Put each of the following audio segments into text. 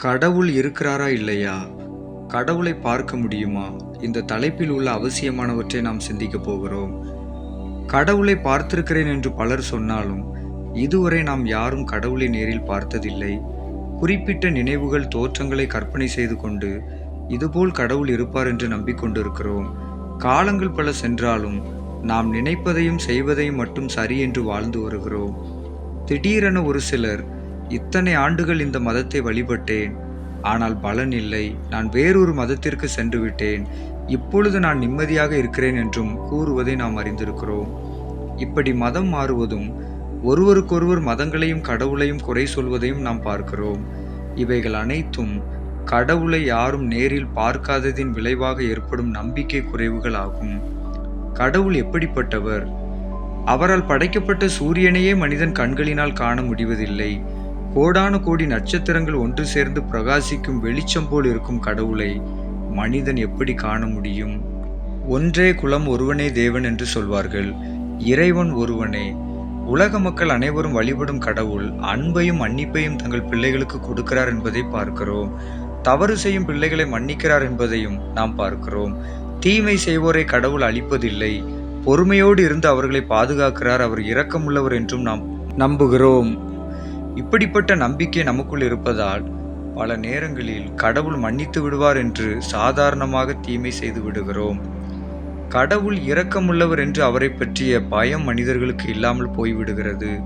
கடவுள் இருக்கிறாரா இல்லையா? கடவுளை பார்க்க முடியுமா? இந்த தலைப்பில் உள்ள அவசியமானவற்றை நாம் சிந்திக்கப் போகிறோம். கடவுளை பார்த்திருக்கிறேன் என்று பலர் சொன்னாலும் இதுவரை நாம் யாரும் கடவுளை நேரில் பார்த்ததில்லை. குறிப்பிட்ட நினைவுகள் தோற்றங்களை கற்பனை செய்து கொண்டு இதுபோல் கடவுள் இருப்பார் என்று நம்பிக்கொண்டிருக்கிறோம். காலங்கள் பல சென்றாலும் நாம் நினைப்பதையும் செய்வதையும் மட்டும் சரி என்று வாழ்ந்து வருகிறோம். திடீரென ஒரு சிலர் இத்தனை ஆண்டுகள் இந்த மதத்தை வழிபட்டேன். ஆனால் பலன் இல்லை. நான் வேறொரு மதத்திற்கு சென்று விட்டேன் இப்பொழுது நான் நிம்மதியாக இருக்கிறேன் என்றும் கூறுவதை நாம் அறிந்திருக்கிறோம். இப்படி மதம் மாறுவதும் ஒருவருக்கொருவர் மதங்களையும் கடவுளையும் குறை சொல்வதையும் நாம் பார்க்கிறோம். இவைகள் அனைத்தும் கடவுளை யாரும் நேரில் பார்க்காததின் விளைவாக ஏற்படும் நம்பிக்கை குறைவுகள் ஆகும். கடவுள் எப்படிப்பட்டவர்? அவரால் படைக்கப்பட்ட சூரியனையே மனிதன் கண்களினால் காண முடிவதில்லை. கோடானு கோடி நட்சத்திரங்கள் ஒன்று சேர்ந்து பிரகாசிக்கும் வெளிச்சம் போல் இருக்கும் கடவுளை மனிதன் எப்படி காண முடியும்? ஒன்றே குலம் ஒருவனே தேவன் என்று சொல்வார்கள். இறைவன் ஒருவனே. உலக மக்கள் அனைவரும் வழிபடும் கடவுள் அன்பையும் மன்னிப்பையும் தங்கள் பிள்ளைகளுக்கு கொடுக்கிறார் என்பதை பார்க்கிறோம். தவறு செய்யும் பிள்ளைகளை மன்னிக்கிறார் என்பதையும் நாம் பார்க்கிறோம். தீமை செய்வோரை கடவுள் அழிப்பதில்லை. பொறுமையோடு இருந்து அவர்களை பாதுகாக்கிறார். அவர் இரக்கமுள்ளவர் என்றும் நாம் நம்புகிறோம். இப்படிப்பட்ட நம்பிக்கை நமக்குள் இருப்பதால் பல நேரங்களில் கடவுள் மன்னித்து விடுவார் என்று சாதாரணமாக தீமை செய்து விடுகிறோம். கடவுள் இரக்கமுள்ளவர் என்று அவரை பற்றிய பயம் மனிதர்களுக்கு இல்லாமல் போய்விடுகிறது.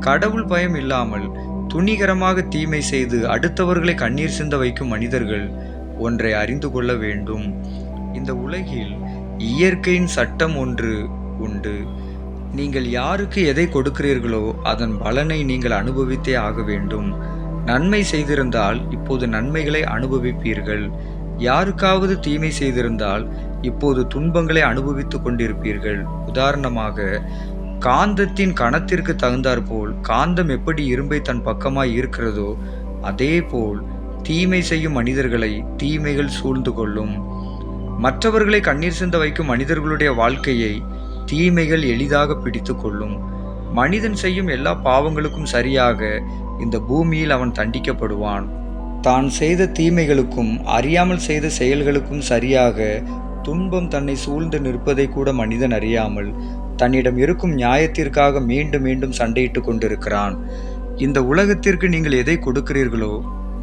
கடவுள் பயம் இல்லாமல் துணிகரமாக தீமை செய்து அடுத்தவர்களை கண்ணீர் சிந்த வைக்கும் மனிதர்கள் ஒன்றை அறிந்து கொள்ள வேண்டும். இந்த உலகில் இயற்கையின் சட்டம் ஒன்று உண்டு. நீங்கள் யாருக்கு எதை கொடுக்கிறீர்களோ அதன் பலனை நீங்கள் அனுபவித்தே ஆக வேண்டும். நன்மை செய்திருந்தால் இப்போது நன்மைகளை அனுபவிப்பீர்கள். யாருக்காவது தீமை செய்திருந்தால் இப்போது துன்பங்களை அனுபவித்துக் கொண்டிருப்பீர்கள். உதாரணமாக காந்தத்தின் கணத்திற்கு தகுந்தாற்போல் காந்தம் எப்படி இரும்பை தன் பக்கமாய் இருக்கிறதோ அதே போல் தீமை செய்யும் மனிதர்களை தீமைகள் சூழ்ந்து கொள்ளும். மற்றவர்களை கண்ணீர் சிந்த வைக்கும் மனிதர்களுடைய வாழ்க்கையை தீமைகள் எளிதாக பிடித்து கொள்ளும். மனிதன் செய்யும் எல்லா பாவங்களுக்கும் சரியாக இந்த பூமியில் அவன் தண்டிக்கப்படுவான். தான் செய்த தீமைகளுக்கும் அறியாமல் செய்த செயல்களுக்கும் சரியாக துன்பம் தன்னை சூழ்ந்து நிற்பதை கூட மனிதன் அறியாமல் தன்னிடம் இருக்கும் நியாயத்திற்காக மீண்டும் மீண்டும் சண்டையிட்டு கொண்டிருக்கிறான். இந்த உலகத்திற்கு நீங்கள் எதை கொடுக்கிறீர்களோ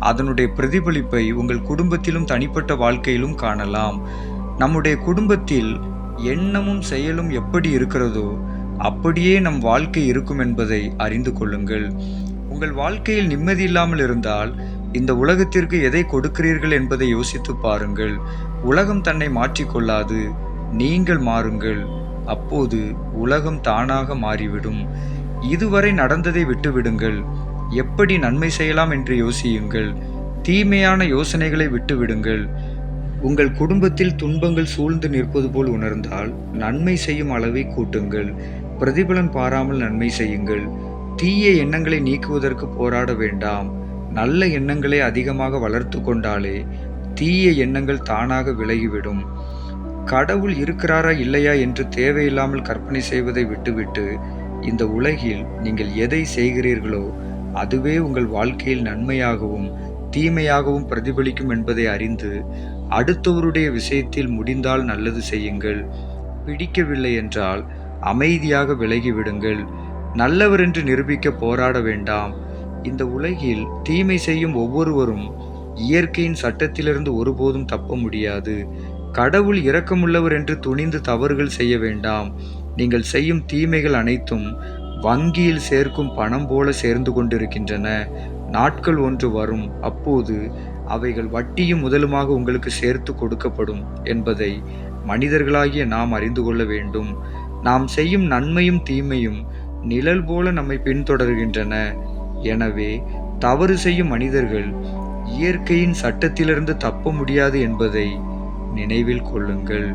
அதனுடைய பிரதிபலிப்பை உங்கள் குடும்பத்திலும் தனிப்பட்ட வாழ்க்கையிலும் காணலாம். நம்முடைய குடும்பத்தில் எண்ணமும் செயலும் எப்படி இருக்கிறதோ அப்படியே நம் வாழ்க்கை இருக்கும் என்பதை அறிந்து கொள்ளுங்கள். உங்கள் வாழ்க்கையில் நிம்மதி இல்லாமல் இருந்தால் இந்த உலகத்திற்கு எதை கொடுக்கிறீர்கள் என்பதை யோசித்து பாருங்கள். உலகம் தன்னை மாற்றிக்கொள்ளாது நீங்கள் மாறுங்கள். அப்போது உலகம் தானாக மாறிவிடும். இதுவரை நடந்ததை விட்டுவிடுங்கள். எப்படி நன்மை செய்யலாம் என்று யோசியுங்கள். தீமையான யோசனைகளை விட்டுவிடுங்கள். உங்கள் குடும்பத்தில் துன்பங்கள் சூழ்ந்து நிற்பது போல் உணர்ந்தால் நன்மை செய்யும் அளவை கூட்டுங்கள். பிரதிபலன் பாராமல் நன்மை செய்யுங்கள். தீய எண்ணங்களை நீக்குவதற்கு போராட வேண்டாம். நல்ல எண்ணங்களை அதிகமாக வளர்த்து கொண்டாலே தீய எண்ணங்கள் தானாக விலகிவிடும். கடவுள் இருக்கிறாரா இல்லையா என்று தேவையில்லாமல் கற்பனை செய்வதை விட்டுவிட்டு இந்த உலகில் நீங்கள் எதை செய்கிறீர்களோ அதுவே உங்கள் வாழ்க்கையில் நன்மையாகவும் தீமையாகவும் பிரதிபலிக்கும் என்பதை அறிந்து அடுத்தவருடைய விஷயத்தில் முடிந்தால் நல்லது செய்யுங்கள். பிடிக்கவில்லை என்றால் அமைதியாக விலகிவிடுங்கள் நல்லவர் என்று நிரூபிக்க போராட வேண்டாம். இந்த உலகில் தீமை செய்யும் ஒவ்வொருவரும் இயற்கையின் சட்டத்திலிருந்து ஒருபோதும் தப்ப முடியாது. கடவுள் இரக்கமுள்ளவர் என்று துணிந்து தவறுகள் செய்ய வேண்டாம். நீங்கள் செய்யும் தீமைகள் அனைத்தும் வங்கியில் சேர்க்கும் பணம் போல சேர்ந்து கொண்டிருக்கின்றன. நாட்கள் ஒன்று வரும். அப்போது அவைகள் வட்டியும் முதலுமாக உங்களுக்கு சேர்த்து கொடுக்கப்படும் என்பதை மனிதர்களாகிய நாம் அறிந்து கொள்ள வேண்டும். நாம் செய்யும் நன்மையும் தீமையும் நிழல் போல நம்மை பின்தொடர்கின்றன. எனவே தவறு செய்யும் மனிதர்கள் இயற்கையின் சட்டத்திலிருந்து தப்ப முடியாது என்பதை நினைவில் கொள்ளுங்கள்.